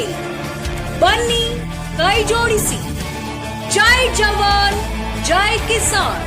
ಸಾರಥ್ಯದಲ್ಲಿ ಬನ್ನಿ, ಕೈ ಜೋಡಿಸಿ. ಜೈ ಜವಾನ್, ಜೈ ಕಿಸಾನ್.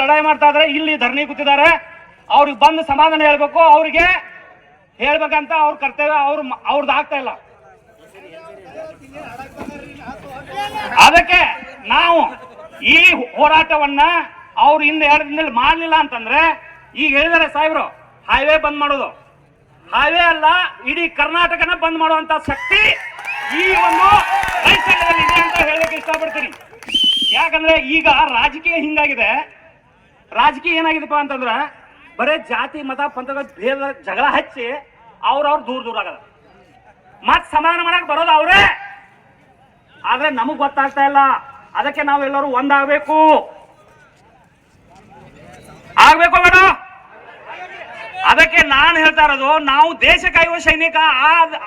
ಲಡಾಯಿ ಮಾಡ್ತಾ ಇದ್ರೆ. ಇಲ್ಲಿ ಧರಣಿ ಕೂತಿದ್ದಾರೆ. ಅವ್ರಿಗೆ ಬಂದು ಸಮಾಧಾನ ಹೇಳ್ಬೇಕು. ಅವ್ರಿಗೆ ಹೇಳ್ಬೇಕಂತ ಅವ್ರ ಕರ್ತವ್ಯ, ಅವ್ರ ಅವ್ರದ್ದು ಆಗ್ತಾ ಇಲ್ಲ. ಅದಕ್ಕೆ ನಾವು ಈ ಹೋರಾಟವನ್ನ ಅವ್ರು ಹಿಂದೆ ಎರಡು ದಿನದಲ್ಲಿ ಮಾಡಲಿಲ್ಲ ಅಂತಂದ್ರೆ ಈಗ ಹೇಳಿದಾರೆ ಸಾಹೇಬ್ರು ಹೈವೇ ಬಂದ್ ಮಾಡೋದು. ಹೈವೇ ಅಲ್ಲ, ಇಡೀ ಕರ್ನಾಟಕನ ಬಂದ್ ಮಾಡುವಂತ ಶಕ್ತಿ ಈ ಒಂದು ಇದೆ ಅಂತ ಹೇಳಕ್ಕೆ ಇಷ್ಟಪಡ್ತೀನಿ. ಯಾಕಂದ್ರೆ ಈಗ ರಾಜಕೀಯ ಹಿಂಗಾಗಿದೆ. ರಾಜಕೀಯ ಏನಾಗಿದೆಪ್ಪ ಅಂತಂದ್ರ, ಬರೇ ಜಾತಿ, ಮತ, ಪಂಥದ ಭೇದ, ಜಗಳ ಹಚ್ಚಿ ಅವ್ರವ್ರು ದೂರ ದೂರ ಆಗದ. ಮತ್ ಸಮಾಧಾನ ಮಾಡಕ್ ಬರೋದು ಅವರೇ. ಆದ್ರೆ ನಮಗ್ ಗೊತ್ತಾಗ್ತಾ ಇಲ್ಲ. ಅದಕ್ಕೆ ನಾವೆಲ್ಲರೂ ಒಂದಾಗಬೇಕು. ಆಗ್ಬೇಕು ಬೇಡ. ಅದಕ್ಕೆ ನಾನು ಹೇಳ್ತಾ ಇರೋದು, ನಾವು ದೇಶ ಕಾಯುವ ಸೈನಿಕ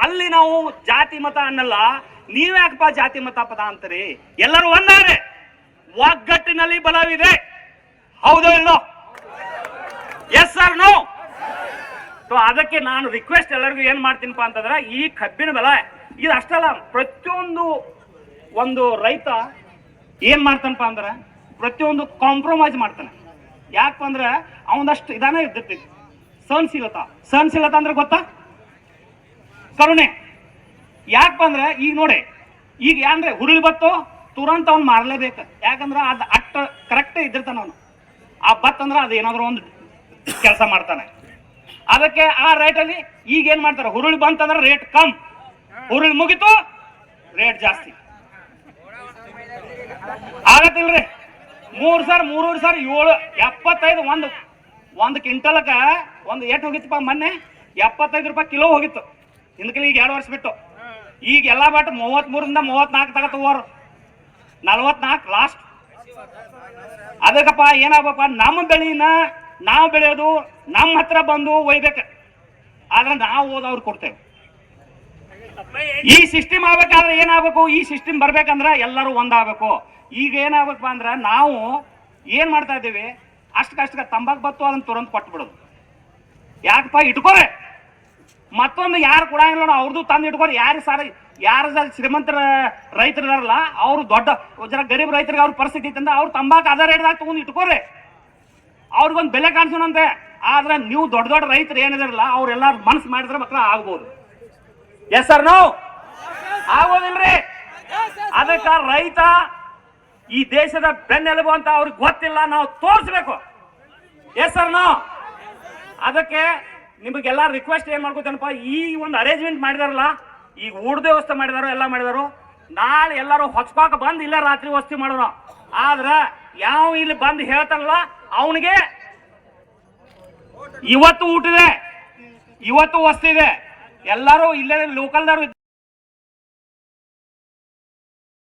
ಅಲ್ಲಿ ನಾವು ಜಾತಿ ಮತ ಅನ್ನಲ್ಲ ನೀವ್ಯಾಕಪ್ಪ ಜಾತಿ ಮತ ಪದ ಅಂತೀರಿ? ಎಲ್ಲರೂ ಒಂದಾರೆ ಒಗ್ಗಟ್ಟಿನಲ್ಲಿ ಬಲವಿದೆ. ಹೌದೋ ಇಲ್ಲೋ ಎಸ್ ಸರ್ ನೋ ಸೊ ಅದಕ್ಕೆ ನಾನು ರಿಕ್ವೆಸ್ಟ್ ಎಲ್ಲರಿಗೂ ಏನ್ ಮಾಡ್ತೀನಪ್ಪ ಅಂತಂದ್ರೆ, ಈ ಕಬ್ಬಿನ ಬೆಲೆ, ಇದು ಅಷ್ಟಲ್ಲ, ಪ್ರತಿಯೊಂದು ಒಂದು ರೈತ ಏನ್ ಮಾಡ್ತಾನಪ್ಪ ಅಂದ್ರೆ, ಪ್ರತಿಯೊಂದು ಕಾಂಪ್ರಮೈಸ್ ಮಾಡ್ತಾನೆ. ಯಾಕಪ್ಪ ಅಂದ್ರೆ, ಅವನದಷ್ಟು ಇದಾನೆ ಇರ್ತೈತಿ ಸಹನಶೀಲತ ಸಹನಶೀಲತಾ ಅಂದ್ರೆ ಗೊತ್ತಾ? ಕರುಣೆ. ಯಾಕಪ್ಪ ಅಂದ್ರೆ ಈಗ ನೋಡಿ, ಈಗ ಯಾಂದ್ರೆ ಹುರುಳಿ ಬತ್ತು ತುರಂತ ಅವ್ನು ಮಾರಲೇಬೇಕು. ಯಾಕಂದ್ರೆ ಅದು ಅಟ್ಟ ಕರೆಕ್ಟ್ ಇದ್ದಿರ್ತಾನ ಅವನು. ಆ ಬತ್ ಅಂದ್ರೆ ಅದು ಏನಾದ್ರು ಒಂದು ಕೆಲಸ ಮಾಡ್ತಾನೆ. ಅದಕ್ಕೆ ಆ ರೇಟಲ್ಲಿ ಈಗ ಏನ್ ಮಾಡ್ತಾರೆ? ಹುರುಳಿ ಬಂತಂದ್ರೆ ರೇಟ್ ಕಮ್. ಹುರುಳಿ ಮುಗಿತು ರೇಟ್ ಜಾಸ್ತಿ. ಆಗತ್ತಿಲ್ರಿ. ಮೂರ್ ಸಾವಿರ, ಮೂರೂವರೆ ಸಾವಿರ ಏಳು, ಎಪ್ಪತ್ತೈದು, ಒಂದು ಒಂದು ಕ್ವಿಂಟಲಕ್ಕ ಒಂದು ಎಷ್ಟು ಹೋಗಿತ್ತಪ್ಪ ಮೊನ್ನೆ? ಎಪ್ಪತ್ತೈದು ರೂಪಾಯಿ ಕಿಲೋ ಹೋಗಿತ್ತು. ಹಿಂದಕ್ಕೆ ಈಗ ಎರಡು ವರ್ಷ ಬಿಟ್ಟು. ಈಗ ಎಲ್ಲ ಬಟ್ ಮೂವತ್ಮೂರಿಂದ ಮೂವತ್ನಾಲ್ಕು ತಗ ತಗೋರು. ನಲ್ವತ್ನಾಲ್ಕು ಲಾಸ್ಟ್ ಅದಕ್ಕಪ್ಪ ಏನಾಗಪ್ಪ ನಮ್ಮ ಬೆಳೆನ ನಾವು ಬೆಳೆಯೋದು ನಮ್ಮ ಹತ್ರ ಬಂದು ಒಯ್ಬೇಕು. ಆದ್ರೆ ನಾವು ಹೋದವ್ರು ಕೊಡ್ತೇವೆ. ಈ ಸಿಸ್ಟಮ್ ಆಗ್ಬೇಕಾದ್ರೆ ಏನಾಗಬೇಕು? ಈ ಸಿಸ್ಟಮ್ ಬರ್ಬೇಕಂದ್ರೆ ಎಲ್ಲರೂ ಒಂದಾಗಬೇಕು. ಈಗ ಏನಾಗಬೇಕಪ್ಪ ಅಂದ್ರೆ ನಾವು ಏನ್ ಮಾಡ್ತಾ ಇದ್ದೀವಿ? ಅಷ್ಟಕ್ಕಷ್ಟಕ್ಕೆ ತಂಬಾಕು ಬತ್ತು ಅದನ್ನ ತುರಂತ ಕೊಟ್ಬಿಡೋದು. ಯಾಕಪ್ಪ, ಇಟ್ಕೋರೆ. ಮತ್ತೊಂದು ಯಾರು ಕೊಡಂಗಿಲ್ಲ ನೋಡು ಅವ್ರದ್ದು ತಂದು ಇಟ್ಕೋರಿ. ಯಾರು ಸಾರಿ, ಯಾರು ಶ್ರೀಮಂತರ ರೈತರು ಇರಲ್ಲ ಅವ್ರು ದೊಡ್ಡ ಜನ ಗರೀಬ್ ರೈತರಿಗೆ ಅವ್ರ ಪರಿಸ್ಥಿತಿ ಇತ್ತಂದ್ರೆ ಅವ್ರು ತಂಬಾಕು ಅದ ರೇಟ್ದಾಗ ತಗೊಂಡು ಇಟ್ಕೋರಿ. ಅವ್ರಿಗೊಂದು ಬೆಲೆ ಕಾಣಿಸೋಣಂತೆ. ಆದ್ರೆ ನೀವು ದೊಡ್ಡ ದೊಡ್ಡ ರೈತರು ಏನಿದಾರಲ್ಲ ಅವ್ರೆಲ್ಲ ಮನಸ್ಸು ಮಾಡಿದ್ರೆ ಮಕ್ಕಳ ಆಗ್ಬೋದು. ಎಸ್ ಸರ್ ನೋ ಆಗೋದಿಲ್ರಿ. ಅದಕ್ಕ ರೈತ ಈ ದೇಶದ ಬೆನ್ನೆಲುಬು ಅಂತ ಅವ್ರಿಗೆ ಗೊತ್ತಿಲ್ಲ, ನಾವು ತೋರಿಸ್ಬೇಕು. ಎಸ್ ಸರ್ ಅದಕ್ಕೆ ನಿಮಗೆಲ್ಲ ರಿಕ್ವೆಸ್ಟ್ ಏನ್ ಮಾಡ್ಕೋತೇನಪ್ಪ, ಈ ಒಂದು ಅರೇಂಜ್ಮೆಂಟ್ ಮಾಡಿದಾರಲ್ಲ ಈಗ ಊಟದ ವ್ಯವಸ್ಥೆ ಮಾಡಿದಾರೋ, ಎಲ್ಲ ಮಾಡಿದಾರೋ, ನಾಳೆ ಎಲ್ಲರೂ ಹೊಚ್ಪಾಕ ಬಂದು ಇಲ್ಲ ರಾತ್ರಿ ವಸ್ತಿ ಮಾಡೋರು. ಆದ್ರೆ ಯಾವ ಇಲ್ಲಿ ಬಂದು ಹೇಳ್ತಾರಲ್ಲ, ಅವನಿಗೆ ಇವತ್ತು ಊಟ ಇದೆ, ಇವತ್ತು ವಸ್ತಿ ಇದೆ. ಎಲ್ಲರೂ ಇಲ್ಲೇ ಲೋಕಲ್ದವರು